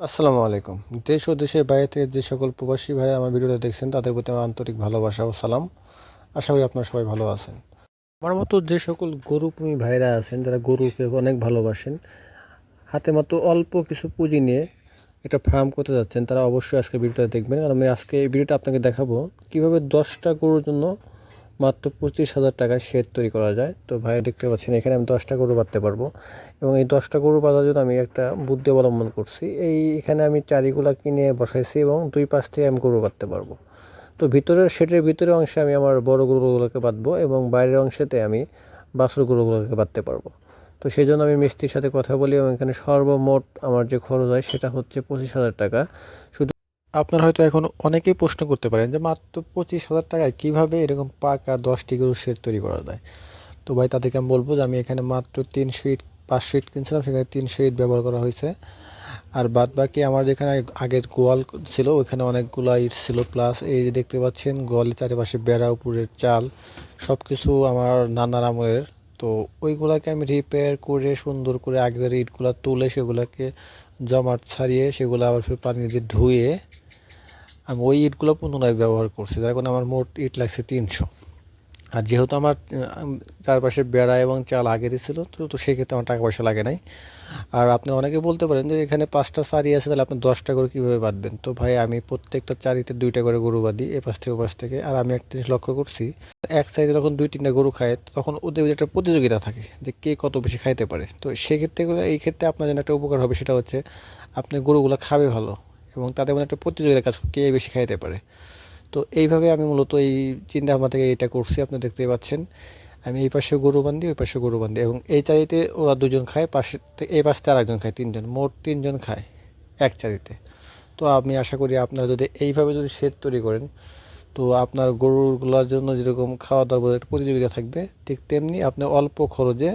আসসালামু আলাইকুম। দেশ ও দেশের বাইরে থেকে যে সকল প্রবাসী ভাইরা আমার ভিডিওটা দেখছেন, তাদের প্রতি আমার আন্তরিক ভালোবাসা ও সালাম। আশা করি আপনারা সবাই ভালো আছেন। আমার মতো যে সকল গরুপ্রেমী ভাইরা আছেন, যারা গরুকে অনেক ভালোবাসেন, হাতে মাত্র অল্প কিছু পুঁজি নিয়ে একটা ফার্ম করতে যাচ্ছেন, তারা অবশ্যই আজকে ভিডিওটা দেখবেন। কারণ আমি আজকে এই ভিডিওটা আপনাকে দেখাবো কীভাবে দশটা গরুর জন্য মাত্র পঁচিশ হাজার টাকায় শেড তৈরি করা যায়। তো ভাই, দেখতে পাচ্ছেন, এখানে আমি দশটা গরু বাঁধতে পারব। এবং এই দশটা গরু বাঁধার জন্য আমি একটা বুদ্ধি অবলম্বন করছি। এই এখানে আমি চারিগুলা কিনে বসাইছি এবং দুই পাশ থেকে আমি গরু বাঁধতে পারব। তো ভিতরের শেডের ভিতরের অংশে আমি আমার বড় গরুগুলোকে বাঁধবো এবং বাইরের অংশেতে আমি বাছুর গরুগুলোকে বাঁধতে পারব। তো সেই জন্য আমি মিস্ত্রির সাথে কথা বলি এবং এখানে সর্বমোট আমার যে খরচ হয় সেটা হচ্ছে পঁচিশ হাজার টাকা। শুধু আপনারা হয়তো এখন অনেকেই প্রশ্ন করতে পারেন যে মাত্র পঁচিশ হাজার টাকায় কীভাবে এরকম পাকা দশটি গরু শেড তৈরি করা যায়? তো ভাই, তাদেরকে আমি বলব যে আমি এখানে মাত্র তিনশো ইট, পাঁচশো ইট কিনছিলাম, সেখানে তিনশো ইট ব্যবহার করা হয়েছে। আর বাদ বাকি আমার যেখানে আগের গোয়াল ছিল, ওইখানে অনেকগুলো ইট ছিল। প্লাস এই যে দেখতে পাচ্ছেন, গোয়ালের চারিপাশে বেড়া, উপরের চাল সব কিছু আমার নানার আমলের। তো ওইগুলাকে আমি রিপেয়ার করে, সুন্দর করে আগের ইটগুলো তুলে, সেগুলোকে জমাট ছাড়িয়ে, সেগুলো আবার ফির পানি দিয়ে ধুয়ে আমি ওই ইটগুলো পুনরায় ব্যবহার করছি। যার কারণে আমার মোট ইট লাগছে তিনশো। আর যেহেতু আমার চারপাশে বেড়া এবং চাল আগেরই ছিল, তো তো সেক্ষেত্রে আমার টাকা পয়সা লাগে নাই। আর আপনি অনেকে বলতে পারেন যে এখানে পাঁচটা চারি আছে, তাহলে আপনি দশটা করে কীভাবে বাঁধবেন? তো ভাই, আমি প্রত্যেকটা চারিতে দুইটা করে গরু বাঁধি এ পাশ থেকে ও পাশ থেকে। আর আমি একটা জিনিস লক্ষ্য করছি, এক সাইডে যখন দুই তিনটা গরু খায়, তখন ওদের একটা প্রতিযোগিতা থাকে যে কে কত বেশি খাইতে পারে। তো সেক্ষেত্রে এই ক্ষেত্রে আপনার জন্য একটা উপকার হবে, সেটা হচ্ছে আপনি গরুগুলো খাবে ভালো। এবং তাদের মধ্যে একটা প্রতিযোগিতা কাজ কে বেশি খাইতে পারে। তো এইভাবে আমি মূলত এই চিন্তা ভাবনা থেকে এটা করছি, আপনি দেখতেই পাচ্ছেন। আমি এই পাশে গরু বান্ধি, ওই পাশে গরু বান্ধি এবং এই চারিতে ওরা দুজন খায়, পাশে এই পাশে আর একজন খায়, তিনজন, মোট তিনজন খায় এক চারিতে তো আমি আশা করি আপনারা যদি এইভাবে যদি শেড তৈরি করেন, তো আপনার গরুগুলোর জন্য যেরকম খাওয়া দাওয়ার একটা প্রতিযোগিতা থাকবে, ঠিক তেমনি আপনি অল্প খরচে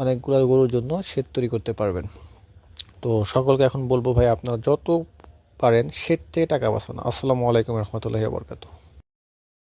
অনেকগুলো গরুর জন্য শেড তৈরি করতে পারবেন। তো সকলকে এখন বলব ভাই, আপনারা যত পারেন থেকে টাকা বাঁচান আসসালামু আলাইকুম রহমতুল্লাহি বরকাতু